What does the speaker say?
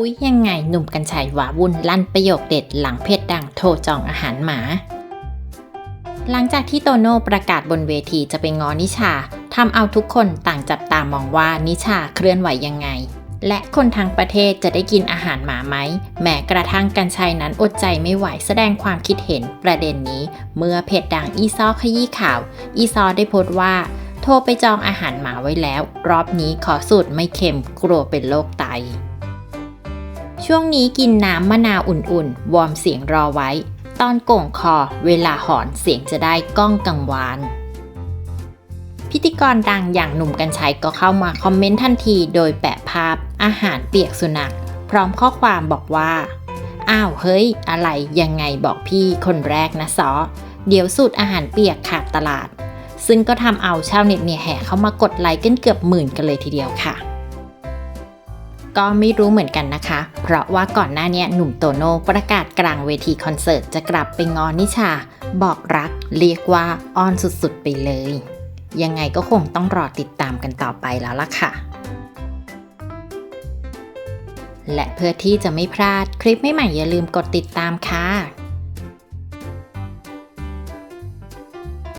อุ๊ยยังไงหนุ่มกัญชัยหวาวุ่นลั่นประโยคเด็ดหลังเพจดังโทรจองอาหารหมา หลังจากที่โตโน่ประกาศบนเวทีจะไปงอนิชาทำเอาทุกคนต่างจับตามองว่านิชาเคลื่อนไหวยังไง และคนทั้งประเทศจะได้กินอาหารหมาไหม แม้กระทั่งกัญชัยนั้นอดใจไม่ไหวแสดงความคิดเห็นประเด็นนี้ เมื่อเพจดังอีซอขยี้ข่าว อีซอได้โพสต์ว่า โทรไปจองอาหารหมาไว้แล้ว รอบนี้ขอสูตรไม่เค็มกลัวเป็นโรคไต ช่วงนี้กินน้ำมะนาวอุ่นๆ วอร์มเสียงรอไว้ ตอนโก่งคอเวลาหอนเสียงจะได้ก้องกังวาน พิธีกรดังอย่างหนุ่มกัญชัยก็เข้ามาคอมเมนต์ทันทีโดยแปะภาพอาหารเปียกสุนัข พร้อมข้อความบอกว่า อ้าวเฮ้ย อะไรยังไงบอกพี่คนแรกนะซอเดี๋ยวสูตรอาหารเปียกขาดตลาด ซึ่งก็ทำเอาชาวเน็ตเนี่ยแห่เข้ามากดไลค์กันเกือบหมื่นกันเลยทีเดียวค่ะ ก็ไม่รู้เหมือนกันนะคะ เพราะว่าก่อนหน้านี้หนุ่มโตโน่ประกาศกลางเวทีคอนเสิร์ตจะกลับไปงอนนิชา บอกรักเรียกว่าอ้อนสุดๆไปเลย ยังไงก็คงต้องรอติดตามกันต่อไปแล้วล่ะค่ะ และเพื่อที่จะไม่พลาดคลิปใหม่ๆอย่าลืมกดติดตามค่ะ